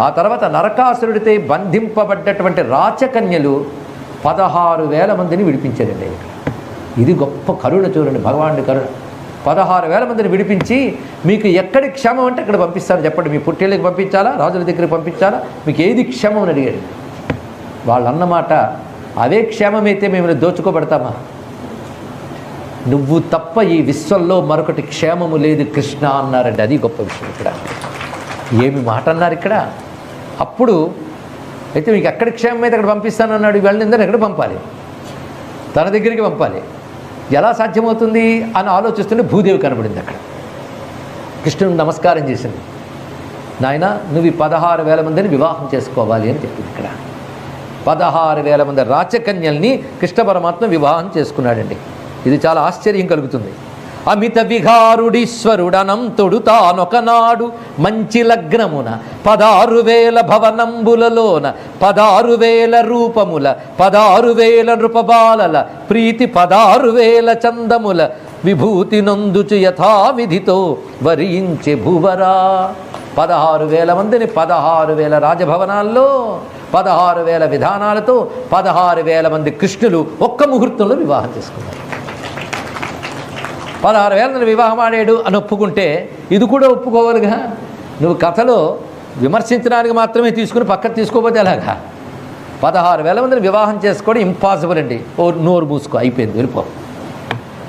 ఆ తర్వాత నరకాసురుడితో బంధింపబడ్డటువంటి రాచకన్యలు పదహారు వేల మందిని విడిపించారండి. ఇది గొప్ప కరుణ చూడండి భగవానుడి కరుణ. పదహారు వేల మందిని విడిపించి మీకు ఎక్కడి క్షేమం అంటే అక్కడ పంపిస్తారు. చెప్పండి మీ పుట్టేళ్ళకి పంపించాలా? రాజుల దగ్గరికి పంపించాలా? మీకు ఏది క్షేమం అని అడిగాడు. వాళ్ళు అన్నమాట అవే క్షేమమైతే మేము దోచుకోబడతామా? నువ్వు తప్ప ఈ విశ్వంలో మరొకటి క్షేమము లేదు కృష్ణ అన్నారండి. అది గొప్ప విషయం ఇక్కడ. ఏమి మాట అన్నారు ఇక్కడ? అప్పుడు అయితే మీకు ఎక్కడి క్షేమం అయితే అక్కడ పంపిస్తానన్నాడు వెళ్ళిందని ఎక్కడ పంపాలి? తన దగ్గరికి పంపాలి. ఎలా సాధ్యమవుతుంది అని ఆలోచిస్తుంటే భూదేవి కనబడింది అక్కడ. కృష్ణుని నమస్కారం చేసింది. నాయన నువ్వు ఈ పదహారు వేల మందిని వివాహం చేసుకోవాలి అని చెప్పింది ఇక్కడ. పదహారు వేల మంది రాచకన్యల్ని కృష్ణ పరమాత్మ వివాహం చేసుకున్నాడండి. ఇది చాలా ఆశ్చర్యం కలుగుతుంది. అమిత విహారుడీశ్వరుడనం తొడుతానొకనాడు మంచి లగ్నమున పదారు వేల భవనంబులలోన పదారు వేల రూపముల పదారు వేల నృపబాలల ప్రీతి పదారు వేల చందముల విభూతి నొందుచు యథావిధితో వరించే భూవరా. పదహారు వేల మందిని పదహారు వేల రాజభవనాల్లో పదహారు వేల విధానాలతో పదహారు వేల మంది కృష్ణులు ఒక్క ముహూర్తంలో వివాహం చేసుకున్నారు. పదహారు వేల వివాహం ఆడాడు అని ఒప్పుకుంటే ఇది కూడా ఒప్పుకోవాలిగా నువ్వు కథలో విమర్శించడానికి మాత్రమే తీసుకుని పక్కకు తీసుకోపోతే ఎలాగా? పదహారు వేల మందిని వివాహం చేసుకోవడం ఇంపాసిబుల్ అండి. ఓ నోరు మూసుకో అయిపోయింది వెళ్ళిపో.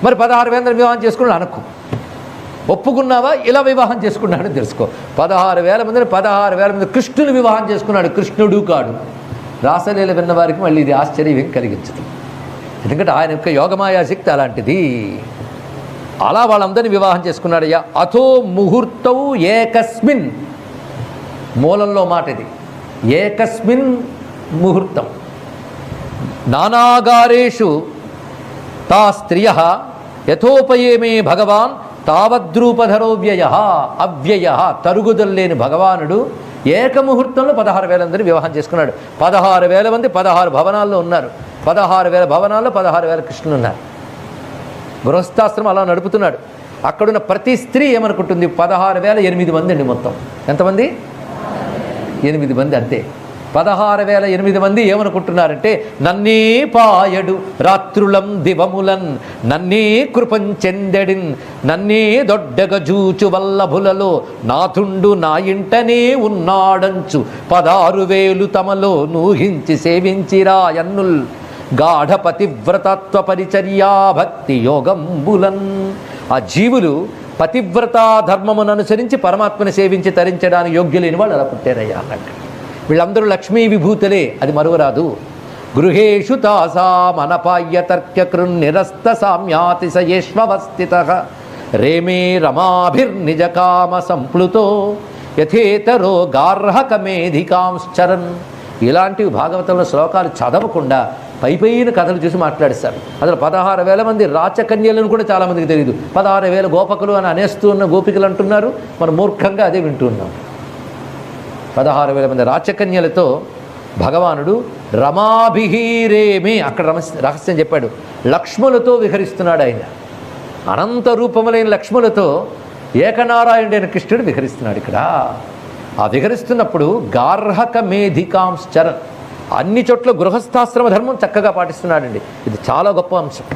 మరి పదహారు వేల మందిని వివాహం చేసుకుని అనకు. ఒప్పుకున్నావా? ఇలా వివాహం చేసుకున్నాడు తెలుసుకో. పదహారు వేల మందిని పదహారు వేల మంది కృష్ణుని వివాహం చేసుకున్నాడు కృష్ణుడు కాడు. రాసలీల విన్నవారికి మళ్ళీ ఇది ఆశ్చర్యం కలిగించదు. ఎందుకంటే ఆయన యొక్క యోగమాయా శక్తి అలాంటిది. అలా వాళ్ళందరినీ వివాహం చేసుకున్నాడయ్యా అథో ముహూర్తవు ఏకస్మిన్. మూలంలో మాట ఇది. ఏకస్మిన్ ముహూర్తం. నానాగారేషు తా స్త్రియ యథోపయేమే భగవాన్ తావద్రూపధరో వ్యయ అవ్యయ తరుగుదల్లేని భగవానుడు ఏకముహూర్తంలో పదహారు వేల మందిని వివాహం చేసుకున్నాడు. పదహారు వేల మంది పదహారు భవనాల్లో ఉన్నారు. పదహారు వేల భవనాల్లో పదహారు వేల కృష్ణులు ఉన్నారు. గృహస్థాశ్రమం అలా నడుపుతున్నాడు. అక్కడున్న ప్రతి స్త్రీ ఏమనుకుంటుంది? పదహారు వేల ఎనిమిది మంది అండి మొత్తం. ఎంతమంది? ఎనిమిది మంది అంతే. పదహారు వేల ఎనిమిది మంది ఏమనుకుంటున్నారంటే నన్నీ పాయడు రాత్రులం దివములన్ నన్నీ కృపం చెందెడిన్ దొడ్డగ జూచు వల్లభులలో నాథుండు నా ఇంటనే ఉన్నాడంచు పదారు వేలు తమలో నూహించి సేవించిరా ఎన్నుల్ గాఢపతివ్రతత్వ పరిచర్యా భక్తి యోగంబులన్ ఆ జీవులు పతివ్రతా ధర్మమును అనుసరించి పరమాత్మని సేవించి తరించడానికి యోగ్యులేని వాళ్ళు అలా పుట్టారయ్యా అన్నట్టు వీళ్ళందరూ లక్ష్మీ విభూతులే అది మరువరాదు. గృహేషు తాసామనపాయ్య తర్క్యకృన్ నిరస్త సయేష్వస్థిత రేమే రమాభిర్నిజ కామ సంప్లుతో యథేతరో గార్హకమేధికాంశ్చరన్. ఇలాంటివి భాగవతంలో శ్లోకాలు చదవకుండా పై పైన కథలు చూసి మాట్లాడిస్తారు అసలు పదహారు వేల మంది రాచకన్యలను కూడా చాలామందికి తెలియదు పదహారు వేల గోపకులు అని అనేస్తూ ఉన్న గోపికలు అంటున్నారు. మనం మూర్ఖంగా అదే వింటున్నాం పదహారు వేల మంది రాచకన్యలతో భగవానుడు రమాభిహీరేమి అక్కడ రమస్ రహస్యం చెప్పాడు లక్ష్ములతో విహరిస్తున్నాడు ఆయన. అనంత రూపములైన లక్ష్ములతో ఏకనారాయణుడైన కృష్ణుడు విహరిస్తున్నాడు ఇక్కడ. ఆ విహరిస్తున్నప్పుడు గార్హక మేధికాంశ్చరన్ అన్ని చోట్ల గృహస్థాశ్రమ ధర్మం చక్కగా పాటిస్తున్నాడండి. ఇది చాలా గొప్ప అంశం.